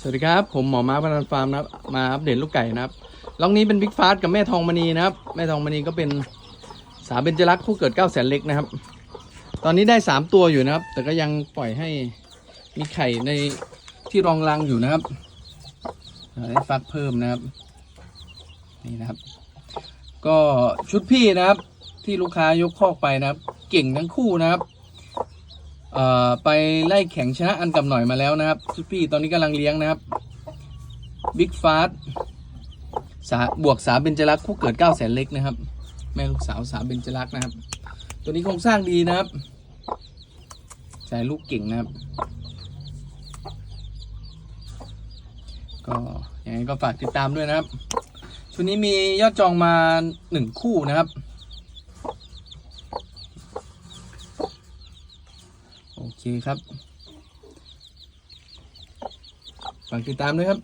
สวัสดีครับ ผมหมอม้าพนันฟาร์มนะครับมาอัปเดตลูกไก่นะครับล็อกนี้เป็นบิ๊กฟาสกับแม่ทองมณีนะครับ แม่ทองมณีก็เป็นสาเบญจรักษ์คู่เกิดเก้าแสนเล็กนะครับ ตอนนี้ได้สามตัวอยู่นะครับ แต่ก็ยังปล่อยให้มีไข่ในที่รองรังอยู่นะครับได้ฟักเพิ่มนะครับนี่นะครับ ก็ชุดพี่นะครับ ที่ลูกค้ายกคอกไปนะครับ เก่งทั้งคู่นะครับ ไปไล่แข่งชนะอันกับหน่อยมาแล้วนะครับชุดพี่ตอนนี้กำลังเลี้ยงนะครับบิ๊กฟาสสาบวกสาเบญจรักคู่เกิดเก้าแสนเล็กนะครับ แม่ลูกสาวสาเบญจรักนะครับ ตัวนี้โครงสร้างดีนะครับใส่ลูกเก่งนะครับ ก็ยังไงก็ฝากติดตามด้วยนะครับชุดนี้มียอดจองมาหนึ่งคู่นะครับ โอเคครับ ฝากติดตามด้วยครับ